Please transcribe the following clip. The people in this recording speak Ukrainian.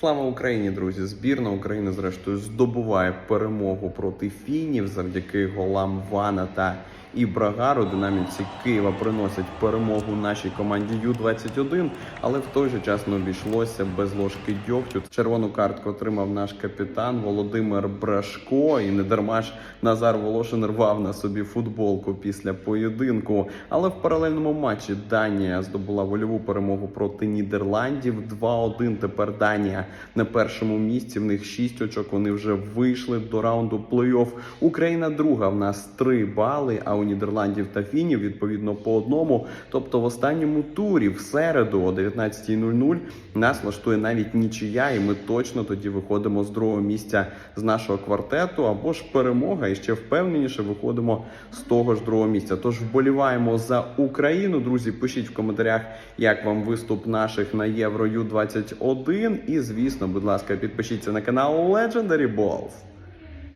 Слава Україні, друзі! Збірна України, зрештою, здобуває перемогу проти фінів завдяки голам Вана та Ібрагару. Динамівці Києва приносять перемогу нашій команді Ю-21, але в той же час не обійшлося без ложки дьогтю. Червону картку отримав наш капітан Володимир Брашко. І не дарма ж Назар Волошин рвав на собі футболку після поєдинку. Але в паралельному матчі Данія здобула вольову перемогу проти Нідерландів. 2-1 тепер Данія на першому місці. В них 6 очок. Вони вже вийшли до раунду плей-офф. Україна друга. В нас 3 бали. А у Нідерландів та Фінів відповідно по одному. Тобто в останньому турі в середу о 19.00 нас влаштує навіть нічия, і ми точно тоді виходимо з другого місця з нашого квартету або ж перемога, і ще впевненіше виходимо з того ж другого місця. Тож вболіваємо за Україну. Друзі, пишіть в коментарях, як вам виступ наших на Євро Ю 21 І звісно, будь ласка, підпишіться на канал Legendary Balls.